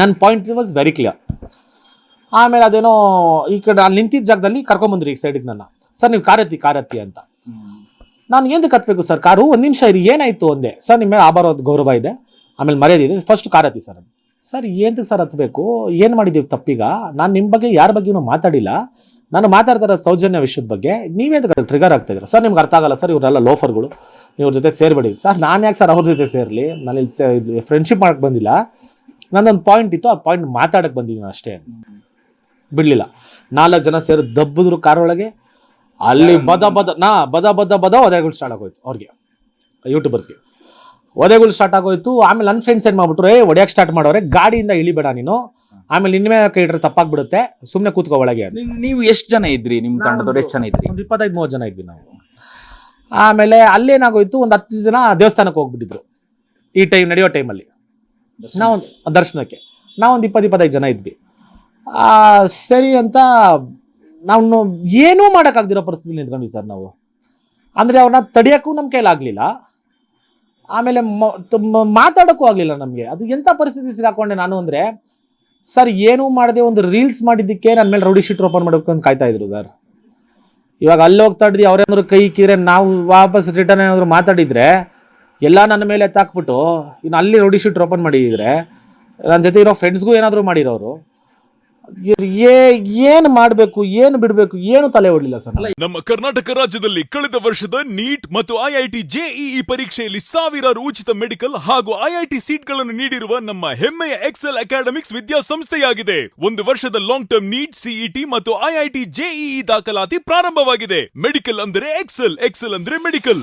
ನನ್ನ point was very clear ಆಮೇಲೆ ಅದೇನೋ ಈ ಕಡೆ ಅಲ್ಲಿ ನಿಂತಿದ್ದ ಜಾಗದಲ್ಲಿ ಕರ್ಕೊಂಬಂದ್ರಿ ಈ ಸೈಡಿಗೆ ನನ್ನ. ಸರ್, ನೀವು ಕಾರತ್ತಿ ಕಾರತ್ತಿ ಅಂತ. ನಾನು ಏನು ಕತ್ಬೇಕು ಸರ್? ಕಾರು ಒಂದು ನಿಮಿಷ ಇರಿ, ಏನಾಯಿತು ಒಂದೇ ಸರ್ ನಿಮ್ಮ ಮೇಲೆ ಗೌರವ ಇದೆ. ಆಮೇಲೆ ಮರ್ಯಾದೆ ಇದೆ. ಫಸ್ಟ್ ಕಾರತ್ತಿ ಸರ್ ಸರ್ ಏನಕ್ಕೆ ಸರ್ ಹತ್ತಬೇಕು ಏನು ಮಾಡಿದ್ದೀವಿ ತಪ್ಪೀಗ? ನಾನು ನಿಮ್ಮ ಬಗ್ಗೆ ಯಾರ ಬಗ್ಗೆನೂ ಮಾತಾಡಿಲ್ಲ. ನಾನು ಮಾತಾಡ್ತಾರ ಸೌಜನ್ಯ ವಿಷಯದ ಬಗ್ಗೆ ನೀವೇ ಟ್ರಿಗರ್ ಆಗ್ತಾ ಇದ್ದೀರಾ? ಸರ್, ನಿಮ್ಗೆ ಅರ್ಥ ಆಗಲ್ಲ ಸರ್ ಇವರೆಲ್ಲ ಲೋಫರ್ಗಳು ಇವ್ರ ಜೊತೆ ಸೇರ್ಬೇಡಿ. ಸರ್, ನಾನು ಯಾಕೆ ಸರ್ ಅವ್ರ ಜೊತೆ ಸೇರಲಿ? ನಾನು ಇಲ್ಲಿ ಫ್ರೆಂಡ್ಶಿಪ್ ಮಾಡಕ್ಕೆ ಬಂದಿಲ್ಲ. ನನ್ನೊಂದು ಪಾಯಿಂಟ್ ಇತ್ತು ಆ ಪಾಯಿಂಟ್ ಮಾತಾಡಕ್ಕೆ ಬಂದಿದ್ದೀನಿ ಅಷ್ಟೇ. ಬಿಡಲಿಲ್ಲ. ನಾಲ್ಕು ಜನ ಸೇರಿ ದಬ್ಬಿದ್ರು ಕಾರ್ ಒಳಗೆ. ಅಲ್ಲಿ ಬದ ಬದ ನಾ ಬದ ಬದ ಬದ ಒದೆಗಳು ಸ್ಟಾರ್ಟ್ ಆಗೋಯ್ತು ಅವ್ರಿಗೆ ಯೂಟ್ಯೂಬರ್ಸ್ಗೆ ಒದೆಗಳು ಸ್ಟಾರ್ಟ್ ಆಗೋಯ್ತು ಆಮೇಲೆ ನನ್ನ ಫ್ರೆಂಡ್ಸ್ ಏನು ಮಾಡ್ಬಿಟ್ರು ಏ ಒಡೆಯಕ್ಕೆ ಸ್ಟಾರ್ಟ್ ಮಾಡೋರೆ ಗಾಡಿಯಿಂದ ಇಳಿಬೇಡ ನೀನು. ಆಮೇಲೆ ನಿನ್ನೆ ಕೈ ಇಟ್ರೆ ತಪ್ಪಾಗ್ಬಿಡುತ್ತೆ ಸುಮ್ಮನೆ ಕೂತ್ಕೋ ಒಳಗೆ ನೀವ್- ನೀವು ಎಷ್ಟು ಜನ ಇದ್ರಿ? ನಿಮ್ಮ ತಂಡದವ್ರು ಎಷ್ಟು ಜನ ಇದ್ರಿ? ಒಂದು ಇಪ್ಪತ್ತೈದು ಮೂವತ್ತು ಜನ ಇದ್ವಿ ನಾವು. ಆಮೇಲೆ ಅಲ್ಲೇನಾಗೋಯ್ತು ಒಂದು ಹತ್ತು ಜನ ದೇವಸ್ಥಾನಕ್ಕೆ ಹೋಗ್ಬಿಟ್ಟಿದ್ರು. ಈ ಟೈಮ್ ನಡೆಯೋ ಟೈಮಲ್ಲಿ ನಾವು ದರ್ಶನಕ್ಕೆ. ನಾವೊಂದು ಇಪ್ಪತ್ತು ಇಪ್ಪತ್ತೈದು ಜನ ಇದ್ವಿ. ಸರಿ ಅಂತ ನಾವು ಏನೂ ಮಾಡೋಕ್ಕಾಗ್ದಿರೋ ಪರಿಸ್ಥಿತಿ ನಿಂತ್ಕೊಂಡ್ವಿ ಸರ್ ನಾವು. ಅಂದರೆ ಅವ್ರನ್ನ ತಡಿಯೋಕ್ಕೂ ನಮ್ಮ ಕೈಲಾಗಲಿಲ್ಲ ಆಮೇಲೆ ಮಾತಾಡೋಕ್ಕೂ ಆಗಲಿಲ್ಲ ನಮಗೆ. ಅದು ಎಂಥ ಪರಿಸ್ಥಿತಿ ಸಿಗಾಕೊಂಡೆ ನಾನು ಅಂದರೆ, ಸರ್ ಏನೂ ಮಾಡಿದೆ ಒಂದು ರೀಲ್ಸ್ ಮಾಡಿದ್ದಕ್ಕೆ ನನ್ನ ಮೇಲೆ ರೌಡಿ ಶೀಟ್ ಓಪನ್ ಮಾಡಬೇಕು ಅಂತ ಕಾಯ್ತಾ ಇದ್ರು ಸರ್. ಇವಾಗ ಅಲ್ಲಿ ಹೋಗ್ತಾ ಇದ್ವಿ ಅವ್ರೇನಾದ್ರು ಕೈ ಕೀರೆ ನಾವು ವಾಪಸ್ ರಿಟರ್ನ್ ಏನಾದರೂ ಮಾತಾಡಿದ್ರೆ ಎಲ್ಲ ನನ್ನ ಮೇಲೆ ಎತ್ತಾಕ್ಬಿಟ್ಟು ಇನ್ನು ಅಲ್ಲಿ ನೋಡಿ ಶೀಟ್ ಓಪನ್ ಮಾಡಿದ್ರೆ ನನ್ನ ಜೊತೆ ಇರೋ ಫ್ರೆಂಡ್ಸ್ಗೂ ಏನಾದರೂ ಮಾಡಿರೋರು ಏ, ಏನು ಮಾಡಬೇಕು, ಏನು ಬಿಡಬೇಕು, ಏನು ತಲೆ ಹೊಡಲಿಲ್ಲ ಸರ್. ನಮ್ಮ ಕರ್ನಾಟಕ ರಾಜ್ಯದಲ್ಲಿ ಕಳೆದ ವರ್ಷದ ನೀಟ್ ಮತ್ತು ಐಐಟಿ ಜೆಇಇ ಪರೀಕ್ಷೆಯಲ್ಲಿ ಸಾವಿರಾರು ಉಚಿತ ಮೆಡಿಕಲ್ ಹಾಗೂ ಐಐಟಿ ಸೀಟ್ಗಳನ್ನು ನೀಡಿರುವ ನಮ್ಮ ಹೆಮ್ಮೆಯ ಎಕ್ಸೆಲ್ ಅಕಾಡೆಮಿಕ್ಸ್ ವಿದ್ಯಾಸಂಸ್ಥೆಯಾಗಿದೆ. ಒಂದು ವರ್ಷದ ಲಾಂಗ್ ಟರ್ಮ್ ನೀಟ್ ಸಿಇಟಿ ಮತ್ತು ಐಐಟಿ ಜೆಇಇ ದಾಖಲಾತಿ ಪ್ರಾರಂಭವಾಗಿದೆ. ಮೆಡಿಕಲ್ ಅಂದರೆ ಎಕ್ಸೆಲ್ ಎಕ್ಸೆಲ್ ಅಂದರೆ ಮೆಡಿಕಲ್